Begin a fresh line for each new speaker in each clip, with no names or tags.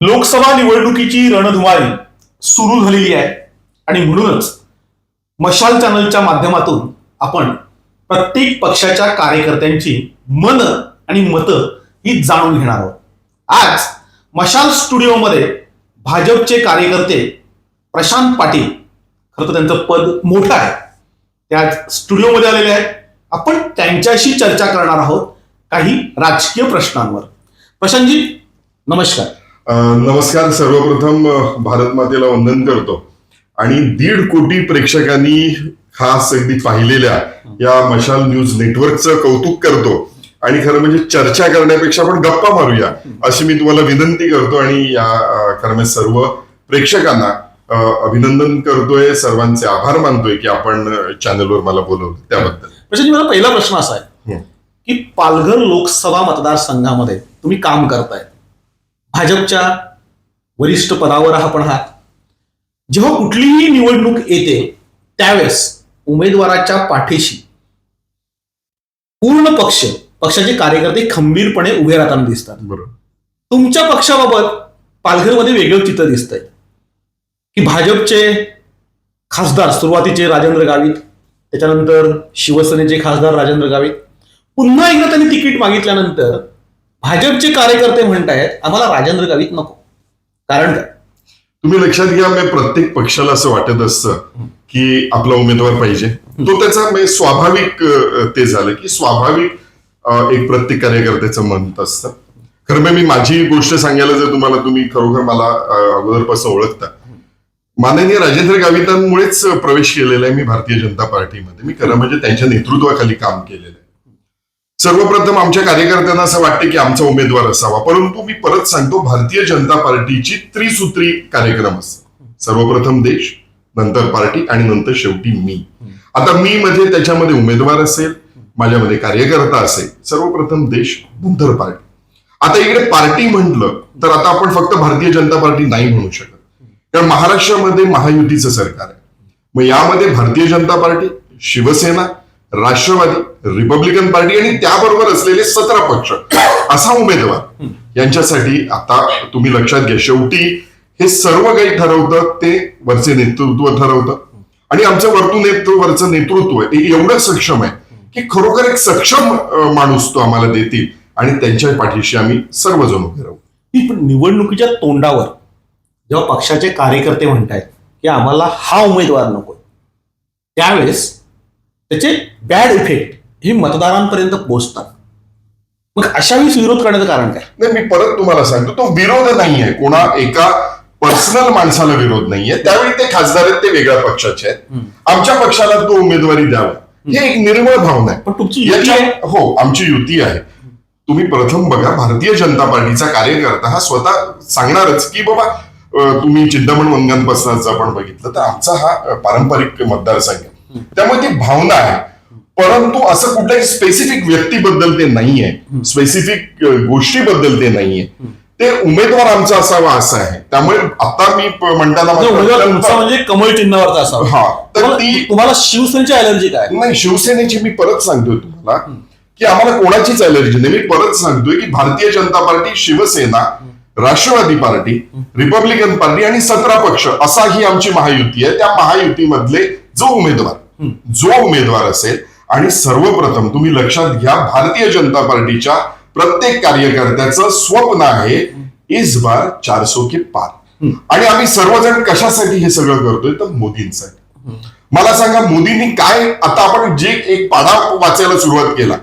लोकसभा निवडणुकीची रणधुमाळी सुरू झालेली आहे. आणि म्हणूनच मशाल चॅनलच्या माध्यमातून आपण प्रत्येक पक्षाच्या कार्यकर्त्यांची मन आणि मतं ही जाणून घेणार आहोत. आज मशाल स्टुडिओमध्ये भाजपचे कार्यकर्ते प्रशांत पाटील खरं तर त्यांचं पद मोठं आहे. त्या स्टुडिओमध्ये आलेले आहेत. आपण त्यांच्याशी चर्चा करणार आहोत काही राजकीय प्रश्नांवर. प्रशांतजी नमस्कार.
नमस्कार सर्वप्रथम भारत मातेला वंदन करतो. आणि दीड कोटी प्रेक्षकांनी खास अगदी पाहिलेल्या या मशाल न्यूज नेटवर्कचं कौतुक करतो. आणि खरं म्हणजे चर्चा करण्यापेक्षा आपण गप्पा मारूया अशी मी तुम्हाला विनंती करतो आणि या खरं म्हणजे सर्व प्रेक्षकांना अभिनंदन करतोय. सर्वांचे आभार मानतोय की आपण चॅनलवर मला बोलवलं त्याबद्दल.
प्रशांतजी मला पहिला प्रश्न असा आहे
हं.
की पालघर लोकसभा मतदारसंघामध्ये तुम्ही काम करताय. भाजपच्या वरिष्ठ पदावर आपण आहात जेव्हा कुठलीही निवडणूक येते त्यावेळेस उमेदवाराच्या पाठीशी पूर्ण पक्ष पक्षाचे कार्यकर्ते खंबीरपणे उभे राहताना दिसतात.
बरोबर.
तुमच्या पक्षाबाबत पालघरमध्ये वेगळं चित्र दिसतंय. की भाजपचे खासदार सुरुवातीचे राजेंद्र गावित त्याच्यानंतर शिवसेनेचे खासदार राजेंद्र गावित पुन्हा एकदा त्यांनी तिकीट मागितल्यानंतर भाजपचे कार्यकर्ते म्हणतायत आम्हाला राजेंद्र गावित नको. कारण काय?
तुम्ही लक्षात घ्या मी प्रत्येक पक्षाला असं वाटत असतं की आपला उमेदवार पाहिजे. तो त्याचा म्हणजे स्वाभाविक ते झालं की स्वाभाविक एक प्रत्येक कार्यकर्त्याचं म्हणत असतं. खरं म्हणजे मी माझी गोष्ट सांगायला जर तुम्हाला तुम्ही खरोखर मला अगोदरपासून ओळखता. माननीय राजेंद्र गावितांमुळेच प्रवेश केलेला आहे मी भारतीय जनता पार्टीमध्ये. मी खरं म्हणजे त्यांच्या नेतृत्वाखाली काम केलेलं आहे. सर्वप्रथम आमच्या कार्यकर्त्यांना असं वाटतं की आमचा उमेदवार असावा. परंतु मी परत सांगतो भारतीय जनता पार्टीची त्रिसूत्री कार्यक्रम असतो सर्वप्रथम देश नंतर पार्टी आणि नंतर शेवटी मी. आता मी मध्ये त्याच्यामध्ये उमेदवार असेल माझ्यामध्ये कार्यकर्ता असेल सर्वप्रथम देश नंतर पार्टी. आता इकडे पार्टी म्हटलं तर आता आपण फक्त भारतीय जनता पार्टी नाही म्हणू शकत. कारण महाराष्ट्रामध्ये महायुतीचं सरकार आहे. मग यामध्ये Bharatiya Janata party Shivsena Rashtravadi republican party आणि त्याबरोबर असलेले सतरा पक्ष. असा उमेदवार. यांच्यासाठी आता तुम्ही लक्षात घ्या शेवटी हे सर्व काही ठरवतं ते वरचे नेतृत्व ठरवतं. आणि आमचं वर्तू नेतृत्व वरचं नेतृत्व हे एवढं सक्षम आहे की खरोखर एक सक्षम माणूस तो आम्हाला देतील आणि त्यांच्या पाठीशी आम्ही सर्वजण उभे राहू.
ही पण निवडणुकीच्या तोंडावर जेव्हा पक्षाचे कार्यकर्ते म्हणतायत की आम्हाला हा उमेदवार नको त्यावेळेस त्याचे बॅड इफेक्ट हे मतदारांपर्यंत पोहोचतात. मग अशा वेळेस विरोध करण्याचं कारण काय?
नाही मी परत तुम्हाला सांगतो तो विरोध नाहीये. कोणा एका पर्सनल माणसाला विरोध नाहीये. त्यावेळी ते खासदार आहेत ते वेगळ्या पक्षाचे आहेत. आमच्या पक्षाला तो उमेदवारी द्यावा. हे एक निर्मळ भावना आहे.
पण तुमची आहे.
हो आमची युती आहे. तुम्ही प्रथम बघा भारतीय जनता पार्टीचा कार्यकर्ता हा स्वतः सांगणारच की बाबा तुम्ही चिंतामण वंगांपासूनच आपण बघितलं. तर आमचा हा पारंपरिक मतदारसंघ आहे. त्यामुळे ती भावना आहे. परंतु असं कुठल्याही स्पेसिफिक व्यक्तीबद्दल ते नाहीये. स्पेसिफिक गोष्टीबद्दल ते नाहीये. ते उमेदवार आमचा असावा असं आहे. त्यामुळे आता मी म्हणताना
म्हणजे म्हणजे कमळ चिन्हावरचा असावा.
हा तर ती
तुम्हाला शिवसेनेची अलर्जी काय?
नाही शिवसेनेची मी परत सांगतोय तुम्हाला की आम्हाला कोणाचीच अलर्जी नाही. मी परत सांगतोय की Bharatiya Janata party Shivsena Rashtravadi party republican party आणि सतरा पक्ष असा ही आमची महायुती आहे. त्या महायुतीमधले जो उमेदवार जो उमेदवार असेल आणि सर्वप्रथम तुम्ही लक्षात घ्या भारतीय जनता पार्टीच्या प्रत्येक कार्यकर्त्याचं स्वप्न आहे इस बार चारसो के पार. आणि आम्ही सर्वजण कशासाठी हे सगळं करतोय? तर मोदींसाठी. मला सांगा मोदींनी काय आता आपण जे एक पाढा वाचायला सुरुवात केला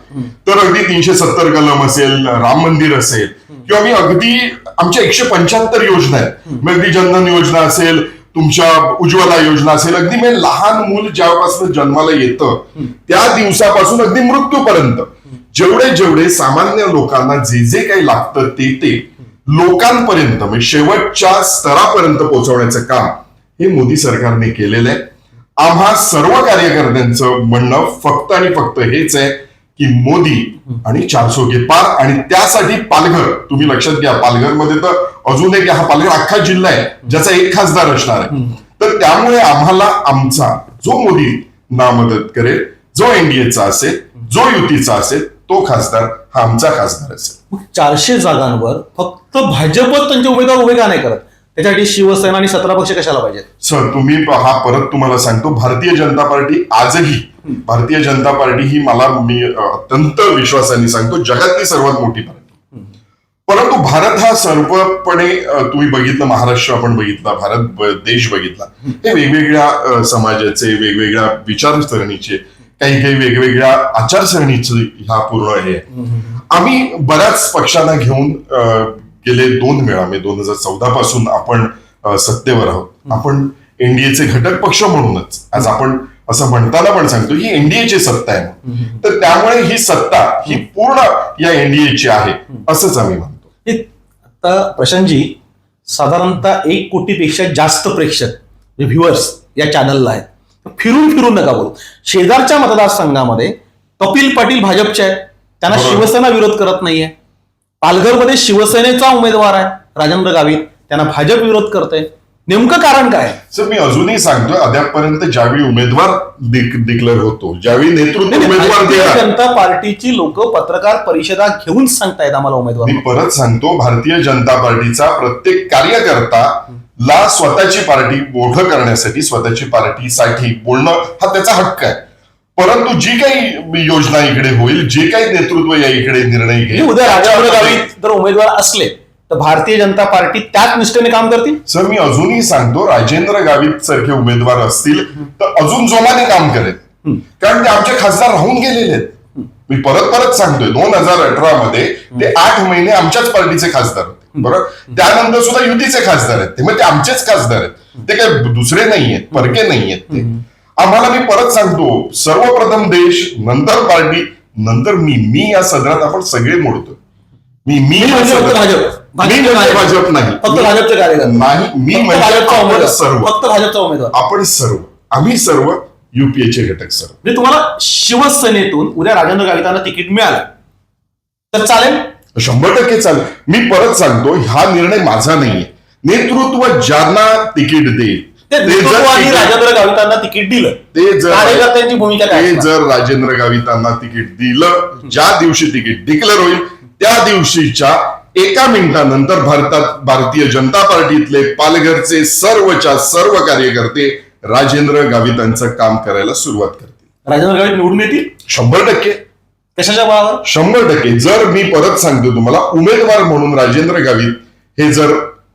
तर अगदी तीनशे सत्तर कलम असेल राम मंदिर असेल किंवा मी अगदी आमच्या एकशे पंच्याहत्तर योजना आहेत. मग अगदी जनधन योजना असेल तुमच्या उज्ज्वला योजना असेल अगदी म्हणजे लहान मूल ज्यापासून जन्माला येतं त्या दिवसापासून अगदी मृत्यूपर्यंत. जेवढे जेवढे सामान्य लोकांना जे जे काही लागतं ते ते लोकांपर्यंत म्हणजे शेवटच्या स्तरापर्यंत पोहोचवण्याचं काम हे मोदी सरकारने केलेलं आहे. आम्हा सर्व कार्यकर्त्यांचं म्हणणं फक्त आणि फक्त हेच आहे की मोदी आणि चारसो के पार. आणि त्यासाठी पालघर तुम्ही लक्षात घ्या पालघरमध्ये तर अजून एक हा पालघर अख्खा जिल्हा आहे ज्याचा एक खासदार असणार आहे. तर त्यामुळे आम्हाला आमचा जो मोदी ना मदत करेल जो एनडीएचा असेल जो युतीचा असेल तो खासदार हा आमचा खासदार असेल.
चारशे जागांवर फक्त भाजपच त्यांचे उमेदवार उभे का नाही करत? त्याच्यासाठी शिवसेना आणि सतरा पक्ष कशाला पाहिजेत?
सर तुम्ही हा परत तुम्हाला सांगतो भारतीय जनता पार्टी आजही भारतीय जनता पार्टी ही मला मी अत्यंत विश्वासाने सांगतो जगातली सर्वात मोठी पार्टी. परंतु भारत हा सर्वपणे तुम्ही बघितलं महाराष्ट्र आपण बघितला भारत देश बघितला हे वेगवेगळ्या समाजाचे वेगवेगळ्या विचारसरणीचे काही काही वेगवेगळ्या आचारसरणीचे ह्या पूर्ण हे. आहे. आम्ही बऱ्याच पक्षांना घेऊन गेले दोन वेळा म्हणजे दोन हजार चौदा पासून आपण सत्तेवर आहोत. आपण एनडीएचे घटक पक्ष म्हणूनच आज आपण असं म्हणताना पण सांगतो ही एनडीएची सत्ता आहे. तर त्यामुळे ही सत्ता ही पूर्ण या एनडीएची आहे असंच आम्ही म्हणतो.
हे आता प्रशांतजी साधारणतः एक कोटीपेक्षा जास्त प्रेक्षक व्ह्युअर्स या चॅनलला आहेत. फिरून फिरून नका बोलू. शेजारच्या मतदारसंघामध्ये कपिल पाटील भाजपचे आहेत. त्यांना. शिवसेना विरोध करत नाहीये. पालघरमध्ये शिवसेनेचा उमेदवार आहे राजेंद्र गावित. त्यांना भाजप विरोध करते नेमकं कारण काय?
सर मी अजूनही सांगतोय अद्यापपर्यंत ज्यावेळी उमेदवार डिक्लेअर होतो ज्यावेळी नेतृत्व उमेदवार
जनता पार्टीची लोक पत्रकार परिषदा घेऊन सांगतायत आम्हाला उमेदवार.
मी परत सांगतो भारतीय जनता पार्टीचा प्रत्येक कार्यकर्ता ला स्वतःची पार्टी मोठं करण्यासाठी स्वतःची पार्टीसाठी बोलणं हा त्याचा हक्क आहे. परंतु जी काही योजना इकडे होईल जे काही नेतृत्व या इकडे निर्णय
म्हणजे
घेईल
उद्या राजेंद्र
त्याच्यामध्ये-
गावित जर उमेदवार असले तर भारतीय जनता पार्टी त्याच निष्ठेने काम करतील?
सर मी अजूनही सांगतो राजेंद्र गावित सारखे उमेदवार असतील तर अजून जोमाने काम करेल. कारण ते आमचे खासदार राहून गेलेले आहेत. मी परत परत सांगतोय दोन हजार अठरा मध्ये ते आठ महिने आमच्याच पार्टीचे खासदार होते बरोबर? त्यानंतर सुद्धा युतीचे खासदार आहेत ते मग ते आमचेच खासदार आहेत. ते काय दुसरे नाही आहेत परके नाही आहेत ते आम्हाला मी परत सांगतो सर्वप्रथम देश नंतर पार्टी नंतर मी मी या सदरात आपण सगळे मोडतो. मी मी
म्हणजे भाजप
म्हणजे भाजप नाही.
फक्त भाजपचे कार्यकर्ते.
नाही मी म्हणजे सर्व.
फक्त भाजपचा उमेदवार.
आपण सर्व. आम्ही सर्व युपीएचे घटक सर्व.
म्हणजे तुम्हाला शिवसेनेतून उद्या राजेंद्र गावितांना तिकीट मिळालं. तर चालेल?
शंभर टक्के चालेल. मी परत सांगतो हा निर्णय माझा नाहीये. नेतृत्व ज्यांना तिकीट देईल
राजेंद्र गावितांना तिकीट दिलं.
ते जर
कार्यकर्त्यांची भूमिका काय
ते? जर राजेंद्र गावितांना तिकीट दिलं ज्या दिवशी तिकीट डिक्लेअर होईल त्या दिवशीच्या एका मिनिटानंतर भारतात भारतीय जनता पार्टीतले पालघरचे सर्वच्या सर्व कार्यकर्ते राजेंद्र गावितांचं काम करायला सुरुवात करतील.
राजेंद्र गावित निवडून येतील?
शंभर टक्के.
कशाच्या बळावर?
शंभर टक्के. जर मी परत सांगतो तुम्हाला उमेदवार म्हणून राजेंद्र गावित हे जर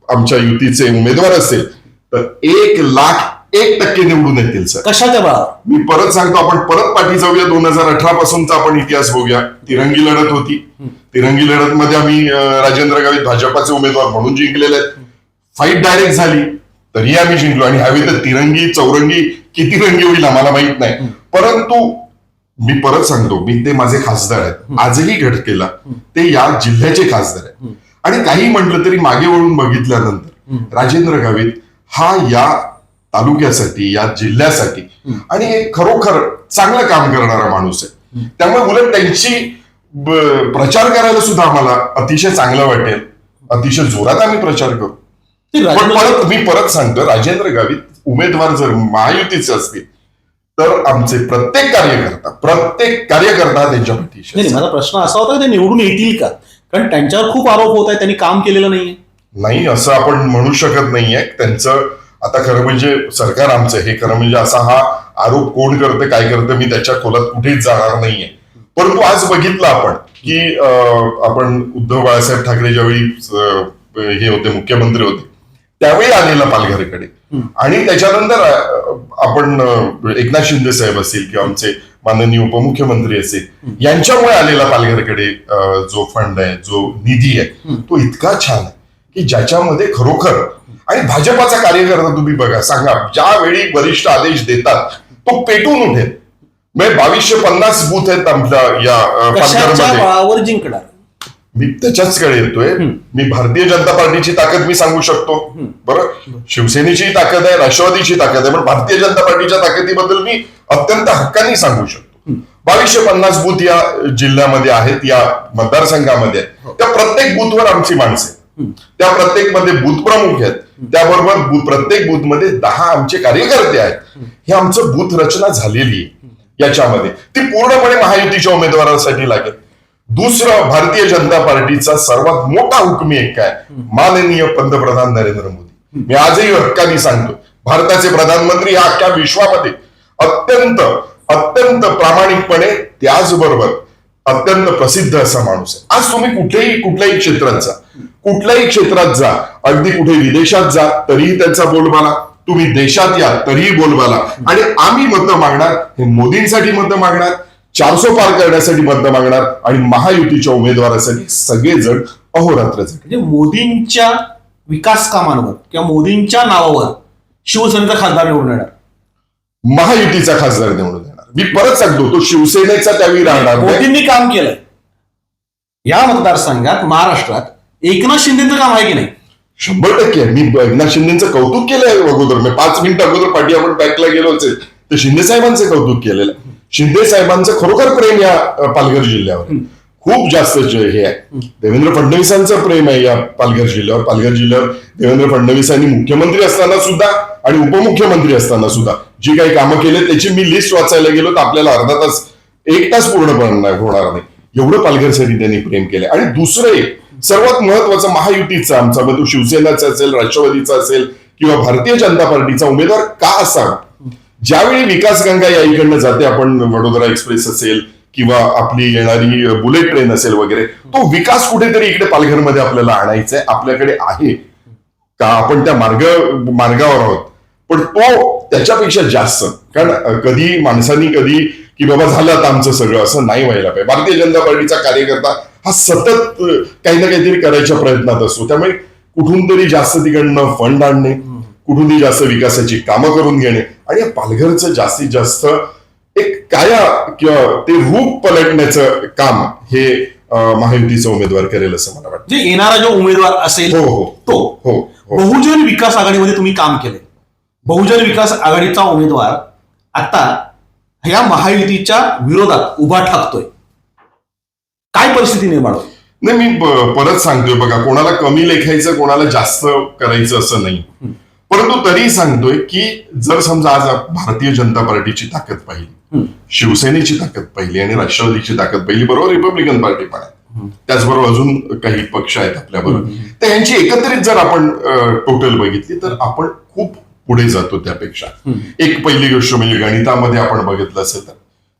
आमच्या युतीचे उमेदवार असेल तर एक लाख एक टक्के निवडून येतील सर.
कशाच्या बळावर?
मी परत सांगतो आपण परत पाठी जाऊया. दोन हजार अठरा पासूनचा आपण इतिहास बघूया. तिरंगी लढत होती. तिरंगी लढत मध्ये आम्ही राजेंद्र गावित भाजपाचे उमेदवार म्हणून जिंकलेले आहेत. फाईट डायरेक्ट झाली. तरी आम्ही जिंकलो. आणि ह्यावेळी तर तिरंगी चौरंगी किती रंगी होईल आम्हाला माहीत नाही. परंतु मी परत सांगतो मी ते माझे खासदार आहेत. आजही घटकेला ते या जिल्ह्याचे खासदार आहेत. आणि काही म्हटलं तरी मागे वळून बघितल्यानंतर राजेंद्र गावित हा या तालुक्यासाठी या जिल्ह्यासाठी. आणि एक खरोखर चांगलं काम करणारा माणूस आहे. त्यामुळे उलट त्यांची प्रचार करायला सुद्धा आम्हाला अतिशय चांगलं वाटेल. अतिशय जोरात आम्ही प्रचार करू. पण परत मी परत सांगतो राजेंद्र गावित उमेदवार जर महायुतीचे असतील तर आमचे प्रत्येक कार्यकर्ता प्रत्येक कार्यकर्ता त्यांच्या पाठीशी.
माझा प्रश्न असा होता की ते निवडून येतील का? कारण त्यांच्यावर खूप आरोप होत आहेत त्यांनी काम केलेलं नाहीये.
नाही असं आपण म्हणू शकत नाहीये. त्यांचं आता खरं म्हणजे सरकार आमचं हे खरं म्हणजे असा हा आरोप कोण करतं काय करतं मी त्याच्या खोलात कुठेच जाणार नाहीये. परंतु आज बघितलं आपण की आपण उद्धव बाळासाहेब ठाकरे ज्यावेळी हे होते मुख्यमंत्री होते त्यावेळी आलेला पालघरकडे. आणि त्याच्यानंतर आपण एकनाथ शिंदे साहेब असतील किंवा आमचे माननीय उपमुख्यमंत्री असेल यांच्यामुळे आलेला पालघरकडे जो फंड आहे जो निधी आहे तो इतका छान आहे. की ज्याच्यामध्ये खरोखर आणि भाजपाचा कार्यकर्ता तुम्ही बघा सांगा ज्यावेळी वरिष्ठ आदेश देतात तो पेटून उठेल म्हणजे बावीसशे पन्नास बूथ आहेत आपल्या या
जिंकणार?
मी त्याच्याच कडे येतोय मी भारतीय जनता पार्टीची ताकद मी सांगू शकतो. बरं? शिवसेनेची ताकद आहे राष्ट्रवादीची ताकद आहे पण भारतीय जनता पार्टीच्या ताकदीबद्दल मी अत्यंत हक्काने सांगू शकतो. बावीसशे पन्नास बूथ या जिल्ह्यामध्ये आहेत या मतदारसंघामध्ये आहेत. त्या प्रत्येक बूथवर आमची माणसं त्या प्रत्येकमध्ये बूथ प्रमुख आहेत. त्याबरोबर प्रत्येक बूथमध्ये दहा आमचे कार्यकर्ते आहेत. हे आमचं बूथ रचना झालेली आहे. याच्यामध्ये. ती पूर्णपणे महायुतीच्या उमेदवारासाठी लागेल. दुसरं भारतीय जनता पार्टीचा सर्वात मोठा हुकमी एक काय? माननीय पंतप्रधान नरेंद्र मोदी. मी आजही हक्काने सांगतो. भारताचे प्रधानमंत्री या अख्ख्या विश्वामध्ये अत्यंत अत्यंत प्रामाणिकपणे त्याचबरोबर अत्यंत प्रसिद्ध असा माणूस आहे. आज तुम्ही कुठल्याही कुठल्याही क्षेत्रात जा. कुठल्याही क्षेत्रात जा. अगदी कुठे विदेशात जा तरीही त्यांचा बोलबाला. तुम्ही देशात या तरीही बोलबाला. आणि आम्ही मतं मागणार हे मोदींसाठी मतं मागणार चारसो पार करण्यासाठी मतं मागणार आणि महायुतीच्या उमेदवारासाठी सगळेजण अहोरात्रासाठी
म्हणजे मोदींच्या विकास कामांवर किंवा मोदींच्या नावावर शिवसेनेचा खासदार निवडून येणार.
महायुतीचा खासदार निवडून मी परत सांगतो तो शिवसेनेचा त्यावेळी राहणार.
मोदींनी काम केलंय? या मतदारसंघात महाराष्ट्रात एकनाथ शिंदेचं काम आहे की नाही?
शंभर टक्के. मी एकनाथ शिंदेचं कौतुक केलंय अगोदर. मी पाच मिनिट अगोदर पाठी आपण बॅकला गेलो असेल तर शिंदे साहेबांचं कौतुक केलेलं. शिंदे साहेबांचं खरोखर प्रेम या पालघर जिल्ह्यावर. खूप जास्त जे हे आहे. देवेंद्र फडणवीसांचं प्रेम आहे या पालघर जिल्ह्यावर. पालघर जिल्ह्यावर देवेंद्र फडणवीसांनी मुख्यमंत्री असताना सुद्धा आणि उपमुख्यमंत्री असताना सुद्धा जी काही कामं केले त्याची मी लिस्ट वाचायला गेलो तर आपल्याला अर्धा तास एक तास पूर्ण होणार नाही एवढं पालघर पालघरसाठी त्यांनी प्रेम केलं आणि दुसरं एक सर्वात महत्वाचं महायुतीचा आमचा मग तो शिवसेनाचा असेल राष्ट्रवादीचा असेल किंवा भारतीय जनता पार्टीचा उमेदवार का असावा? ज्यावेळी विकास गंगा या इकडनं जाते आपण वडोदरा एक्सप्रेस असेल किंवा आपली येणारी बुलेट ट्रेन असेल वगैरे तो विकास कुठेतरी इकडे पालघरमध्ये आपल्याला आणायचा आहे आपल्याकडे आहे. का आपण त्या मार्ग मार्गावर आहोत? पण तो त्याच्यापेक्षा जास्त. कारण कधी माणसांनी कधी की बाबा झालं आता आमचं सगळं असं नाही व्हायला पाहिजे. भारतीय जनता पार्टीचा कार्यकर्ता हा सतत काही ना काहीतरी करायच्या प्रयत्नात असतो. त्यामुळे कुठून तरी जास्त तिकडनं फंड आणणे कुठून तरी जास्त विकासाची कामं करून घेणे आणि या पालघरचं जास्तीत जास्त एक काया किंवा ते रूप पलटण्याचं काम हे महायुतीचा उमेदवार करेल असं मला वाटतं.
जे येणारा जो उमेदवार असेल
हो हो.
तो.
हो हो.
बहुजन विकास आघाडीमध्ये तुम्ही काम केले बहुजन विकास आघाडीचा उमेदवार आता ह्या महायुतीच्या विरोधात उभा ठाकतोय. काय परिस्थिती निर्माण होईल?
नाही मी परत सांगतोय बघा कोणाला कमी लेखायचं कोणाला जास्त करायचं असं नाही. परंतु तरी सांगतोय की जर समजा आज भारतीय जनता पार्टीची ताकद पाहिली शिवसेनेची ताकद पाहिली आणि राष्ट्रवादीची ताकद पाहिली बरोबर रिपब्लिकन पार्टी पण आहे. त्याचबरोबर अजून काही पक्ष आहेत आपल्या बरोबर तर यांची एकत्रित जर आपण टोटल बघितली तर आपण खूप पुढे जातो त्यापेक्षा. एक पहिली गोष्ट म्हणजे गणितामध्ये आपण बघितलं असेल तर.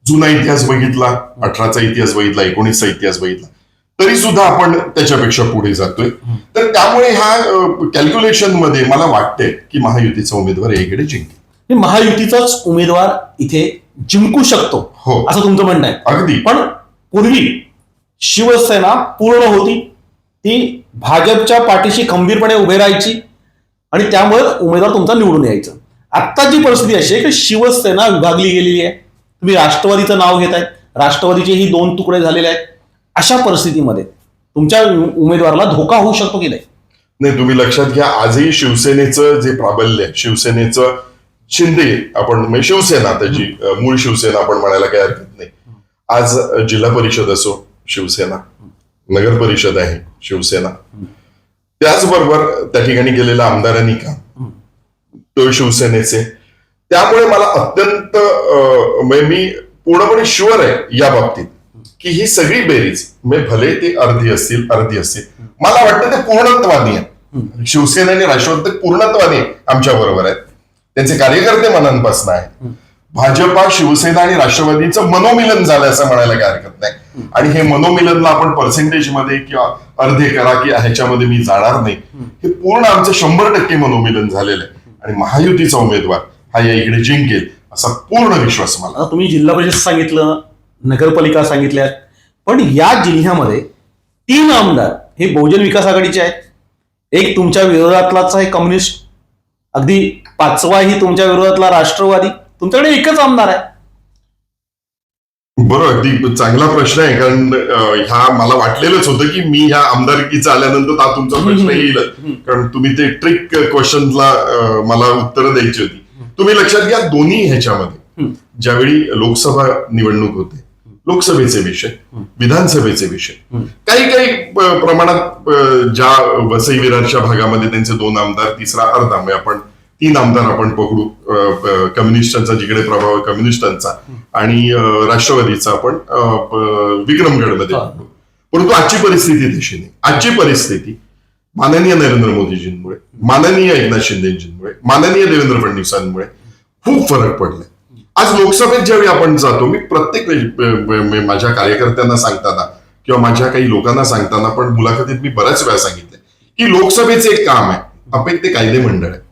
जुना इतिहास बघितला अठराचा इतिहास बघितला एकोणीसचा इतिहास बघितला. तरी सुद्धा आपण त्याच्यापेक्षा पुढे जातोय. तर त्यामुळे ह्या कॅल्क्युलेशनमध्ये मला वाटतंय की महायुतीचा उमेदवार एकीकडे जिंकेल.
महायुतीचाच उमेदवार इथे जिंकू शकतो.
हो.
असं तुमचं म्हणणं आहे.
अगदी.
पण पूर्वी शिवसेना पूर्ण होती. ती भाजपच्या पाठीशी खंबीरपणे उभे राहायची. आणि त्यामुळे उमेदवार तुमचा निवडून यायचा. आत्ताची परिस्थिती अशी आहे की शिवसेना विभागली गेलेली आहे. तुम्ही राष्ट्रवादीचं नाव घेत आहेत राष्ट्रवादीचे ही दोन तुकडे झालेले आहेत. अशा परिस्थितीमध्ये तुमच्या उमेदवाराला धोका होऊ शकतो की नाही?
नाही तुम्ही लक्षात घ्या आजही शिवसेनेचं जे प्राबल्य आहे शिवसेनेचं शिंदे आपण म्हणजे शिवसेना त्याची मूळ शिवसेना आपण म्हणायला काही हरकत नाही. आज जिल्हा परिषद असो शिवसेना. नगर परिषद आहे शिवसेना. त्याचबरोबर त्या ठिकाणी गेलेल्या आमदारांनी का? तो शिवसेनेचे. त्यामुळे मला अत्यंत म्हणजे मी पूर्णपणे शुअर आहे या बाबतीत की ही सगळी बेरीज म्हणजे भले ते अर्धी असतील अर्धी असतील मला वाटतं ते पूर्णत्वानी आहे. शिवसेना आणि राष्ट्रवादी पूर्णत्वानी आमच्या बरोबर आहेत. त्यांचे कार्यकर्ते मनांपासून आहेत. भाजपा शिवसेना आणि राष्ट्रवादीचं मनोमिलन झालं असं म्हणायला काही हरकत नाही. आणि हे मनोमिलनला आपण पर्सेंटेजमध्ये किंवा अर्धे करा की ह्याच्यामध्ये मी जाणार नाही. हे पूर्ण आमचं शंभर टक्के मनोमिलन झालेलं आहे. आणि महायुतीचा उमेदवार हा या इकडे जिंकेल असा पूर्ण विश्वास मला.
तुम्ही जिल्हा परिषद सांगितलं नगरपालिका सांगितल्या पण या जिल्ह्यामध्ये तीन आमदार हे बहुजन विकास आघाडीचे आहेत. एक तुमच्या विरोधातलाच आहे कम्युनिस्ट. अगदी पाचवाही तुमच्या विरोधातला राष्ट्रवादी. तुमच्याकडे एकच आमदार आहे.
बरोबर अगदी चांगला प्रश्न आहे कारण ह्या मला वाटलेलंच होतं की मी ह्या आमदारकीचा आल्यानंतर हा तुमचा प्रश्न येईलच कारण तुम्ही ते ट्रिक क्वेश्चनला मला उत्तरं द्यायची होती. तुम्ही लक्षात घ्या दोन्ही ह्याच्यामध्ये ज्यावेळी लोकसभा निवडणूक होते लोकसभेचे विषय विधानसभेचे विषय काही काही प्रमाणात ज्या वसई विरारच्या भागामध्ये त्यांचे दोन आमदार तिसरा अर्धा म्हणजे आपण तीन आमदार आपण पकडू कम्युनिस्टांचा जिकडे प्रभाव आहे कम्युनिस्टांचा आणि राष्ट्रवादीचा आपण विक्रमगडमध्ये. पकडू परंतु आजची परिस्थिती तशी नाही आजची परिस्थिती माननीय नरेंद्र मोदीजींमुळे माननीय एकनाथ शिंदेजींमुळे माननीय देवेंद्र फडणवीसांमुळे खूप फरक पडलाय. आज लोकसभेत ज्यावेळी आपण जातो मी प्रत्येक माझ्या कार्यकर्त्यांना सांगताना किंवा माझ्या काही लोकांना सांगताना पण मुलाखतीत मी बऱ्याच वेळा सांगितलंय की लोकसभेचे एक काम आहे आपण ते कायदे मंडळ आहे.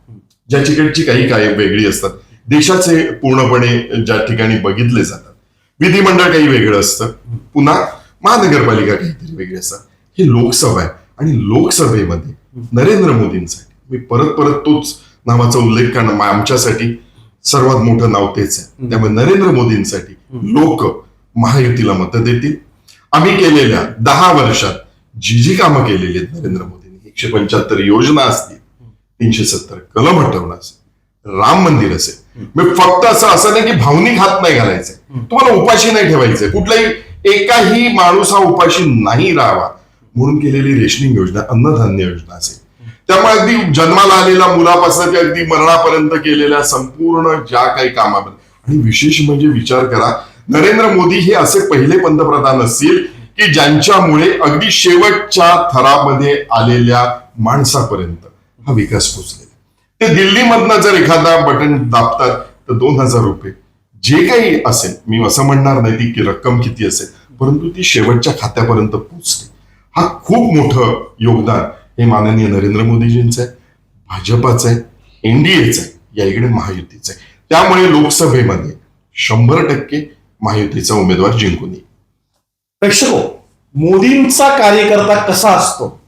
ज्या ठिकाणची काही काय वेगळी असतात देशाचे पूर्णपणे ज्या ठिकाणी बघितले जातात विधिमंडळ काही वेगळं असतं पुन्हा महानगरपालिका काहीतरी वेगळी असतात. हे लोकसभा आहे आणि लोकसभेमध्ये नरेंद्र मोदींसाठी मी परत परत तोच नावाचा उल्लेख करणं आमच्यासाठी सर्वात मोठं नाव तेच आहे. त्यामुळे नरेंद्र मोदींसाठी लोक महायुतीला मतं देतील. आम्ही केलेल्या दहा वर्षात जी जी कामं केलेली आहेत नरेंद्र मोदींनी एकशे पंच्याहत्तर योजना असतील तीनशे सत्तर. कलम हटवणं असेल. राम मंदिर असेल. मग फक्त असं असं नाही की भावनिक हात नाही घालायचे. तुम्हाला उपाशी नाही ठेवायचे. कुठलाही एकाही माणूस हा उपाशी नाही राहावा. म्हणून केलेली रेशनिंग योजना अन्नधान्य योजना असेल. त्यामुळे अगदी जन्माला आलेल्या मुलापासून ते अगदी मरणापर्यंत केलेल्या संपूर्ण ज्या काही कामाबद्दल. आणि विशेष म्हणजे विचार करा नरेंद्र मोदी हे असे पहिले पंतप्रधान असतील की ज्यांच्यामुळे अगदी शेवटच्या थरामध्ये आलेल्या माणसापर्यंत. हा विकास पोचलेला ते दिल्लीमधनं जर एखादा बटन दाबतात तर दोन हजार रुपये. जे काही असेल मी असं म्हणणार नाही ती की रक्कम किती असेल परंतु ती शेवटच्या खात्यापर्यंत पोचते. हा खूप मोठं योगदान हे माननीय नरेंद्र मोदीजींचं आहे भाजपाचं आहे एनडीएचं आहे या इकडे महायुतीचं आहे. त्यामुळे लोकसभेमध्ये शंभर टक्के महायुतीचा उमेदवार जिंकून येईल.
प्रेक्षको हो, मोदींचा कार्यकर्ता कसा असतो?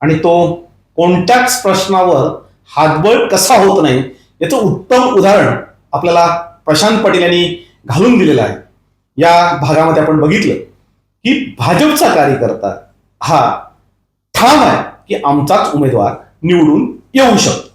आणि तो कोणत्याच प्रश्नावर हातबळ कसा होत नाही याचं उत्तम उदाहरण आपल्याला प्रशांत पाटील यांनी घालून दिलेलं आहे. या भागामध्ये आपण बघितलं की भाजपचा कार्यकर्ता हा ठाम आहे की आमचाच उमेदवार निवडून येऊ शकतो.